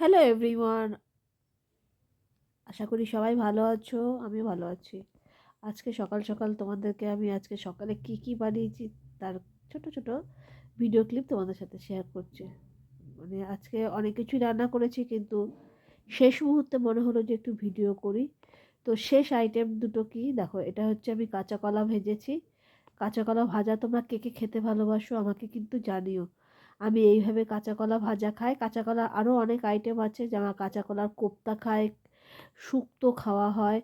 Hello everyone আশা করি সবাই ভালো আছো, আমিও ভালো আছি। আজকে সকাল সকাল তোমাদেরকে আমি আজকে সকালে কি কি বানিয়েছি তার ছোট ছোট ভিডিও ক্লিপ তোমাদের সাথে শেয়ার করছি। মানে আজকে অনেক কিছুই রান্না করেছি, কিন্তু শেষ মুহূর্তে মনে হলো যে একটু ভিডিও করি। তো শেষ আইটেম দুটো কি? দেখো, এটা হচ্ছে আমি কাঁচা কলা ভেজেছি। কাঁচা কলা ভাজা তোমরা কে কে খেতে ভালোবাসো আমাকে কিন্তু জানিও। আমি এইভাবে কাঁচা কলা ভাজা খাই। কাঁচা কলা আরও অনেক আইটেম আছে যেমন কাঁচা কলার কোপ্তা খাই শুক্তো খাওয়া হয়।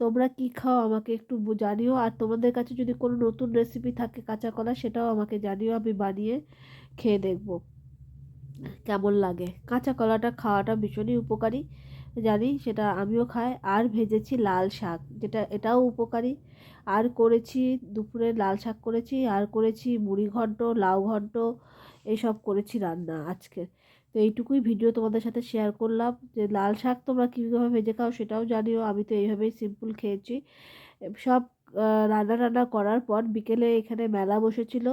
তোমরা কি খাও আমাকে একটু জানিও। আর তোমাদের কাছে যদি কোনো নতুন রেসিপি থাকে কাঁচা কলা সেটাও আমাকে জানিও, আমি বানিয়ে খেয়ে দেখব। কেমন লাগে? কাঁচা কলাটা খাওয়াটা ভীষণই উপকারী। জানি সেটা আমিও খাই। আর ভেজেছি লাল শাক, যেটা এটাও উপকারী। আর করেছি দুপুরে লাল শাক করেছি, আর করেছি মুড়ি ঘন্ট, লাউ ঘন্ট এইসব করেছি রান্না আজকে। তো এইটুকুই ভিডিও তোমাদের সাথে শেয়ার করলাম, যে লাল শাক তোমরা কীভাবে ভেজে খাও সেটাও জানিও। আমি তো এইভাবেই সিম্পল খেয়েছি। সব রান্না টান্না করার পর বিকেলে এখানে মেলা বসেছিল,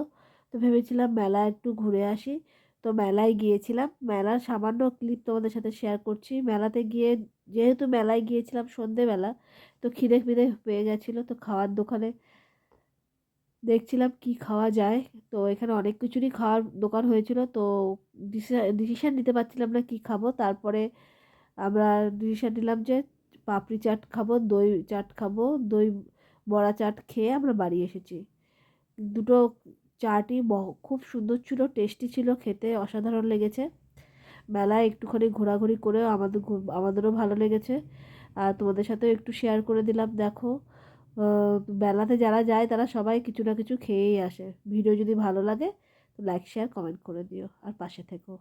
তো ভেবেছিলাম মেলা একটু ঘুরে আসি। তো মেলায় গিয়েছিলাম। মেলার সামান্য ক্লিপ তোমাদের সাথে শেয়ার করছি। মেলাতে গিয়ে যেহেতু মেলায় গিয়েছিলাম সন্ধেবেলা, তো খিদে ফিদে পেয়ে গেছিল তো খাওয়ার দোকানে দেখছিলাম কি খাওয়া যায়। তো এখানে অনেক কিছুরই খাওয়ার দোকান হয়েছিল। তো ডিসিশান নিতে পারছিলাম না কি খাব। তারপরে আমরা ডিসিশান নিলাম যে পাপড়ি চাট খাব, দই চাট খাব, দই বড়া চাট খেয়ে আমরা বাড়ি এসেছি। দুটো চাটই খুব সুন্দর ছিল, টেস্টি ছিল, খেতে অসাধারণ লেগেছে। মেলায় একটুখানি ঘোরাঘুরি করে আমাদের আমাদেরও ভালো লেগেছে। আর তোমাদের সাথেও একটু শেয়ার করে দিলাম, দেখো। মেলাতে যারা যায়, তারা সবাই কিছু না কিছু খেয়েই আসে। ভিডিও যদি ভালো লাগে লাইক শেয়ার কমেন্ট করে দিও। আর পাশে থেকো।